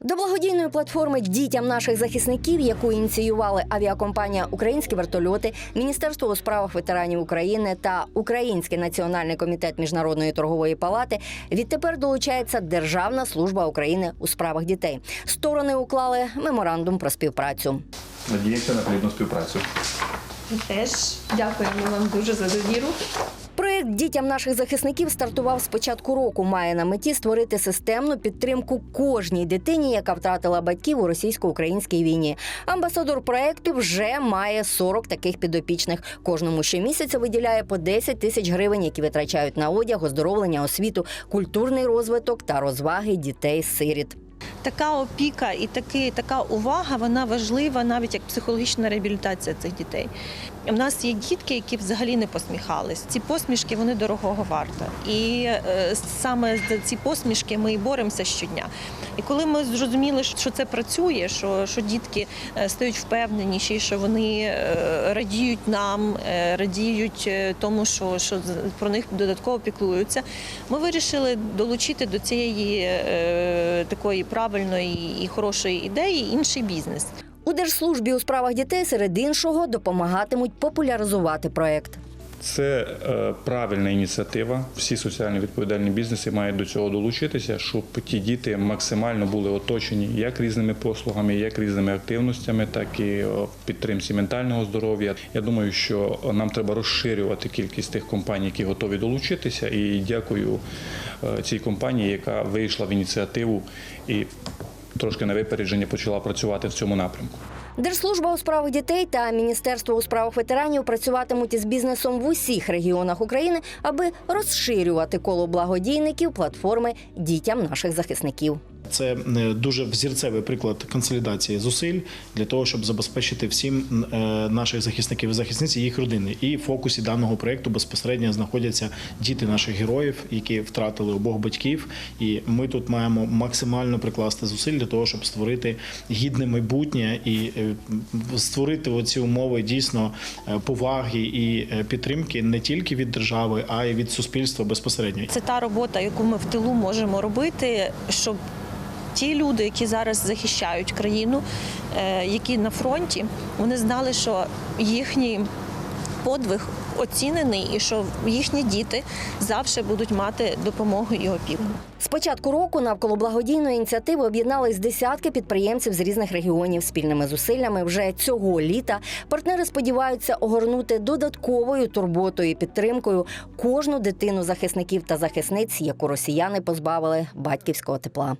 До благодійної платформи дітям наших захисників, яку ініціювали авіакомпанія Українські вертольоти, Міністерство у справах ветеранів України та Український національний комітет міжнародної торгової палати, відтепер долучається Державна служба України у справах дітей. Сторони уклали меморандум про співпрацю. Надіємося на плідну співпрацю. Теж дякуємо вам дуже за довіру. Проєкт дітям наших захисників стартував з початку року. Має на меті створити системну підтримку кожній дитині, яка втратила батьків у російсько-українській війні. Амбасадор проєкту вже має 40 таких підопічних. Кожному щомісяця виділяє по 10 тисяч гривень, які витрачають на одяг, оздоровлення, освіту, культурний розвиток та розваги дітей-сиріт. Така опіка і таки, така увага вона важлива навіть як психологічна реабілітація цих дітей. У нас є дітки, які взагалі не посміхались. Ці посмішки вони дорогого варта. І е, саме за ці посмішки ми і боремося щодня. І коли ми зрозуміли, що це працює, що, що дітки е, стають впевненіші, що вони е, радіють нам, радіють тому, що, що про них додатково піклуються, ми вирішили долучити до цієї такої правильної і хорошої ідеї інший бізнес. У держслужбі у справах дітей серед іншого допомагатимуть популяризувати проєкт. Це е, правильна ініціатива. Всі соціально відповідальні бізнеси мають до цього долучитися, щоб ті діти максимально були оточені як різними послугами, як різними активностями, так і в підтримці ментального здоров'я. Я думаю, що нам треба розширювати кількість тих компаній, які готові долучитися. І дякую е, цій компанії, яка вийшла в ініціативу і трошки на випередження почала працювати в цьому напрямку. Держслужба у справах дітей та Міністерство у справах ветеранів працюватимуть із бізнесом в усіх регіонах України, аби розширювати коло благодійників платформи дітям наших захисників. Це е, дуже взірцевий приклад консолідації зусиль для того, щоб забезпечити всім е, наших захисників і захисниць їх родини. І в фокусі даного проекту безпосередньо знаходяться діти наших героїв, які втратили обох батьків. І ми тут маємо максимально прикласти зусиль для того, щоб створити гідне майбутнє і е, створити оці умови дійсно поваги і підтримки не тільки від держави, а й від суспільства безпосередньо. Це та робота, яку ми в тилу можемо робити, щоб ті люди, які зараз захищають країну, е, які на фронті, вони знали, що їхній подвиг оцінений і що їхні діти завжди будуть мати допомогу і опіку. Початку року навколо благодійної ініціативи об'єднались десятки підприємців з різних регіонів спільними зусиллями. Вже цього літа партнери сподіваються огорнути додатковою турботою і підтримкою кожну дитину захисників та захисниць, яку росіяни позбавили батьківського тепла.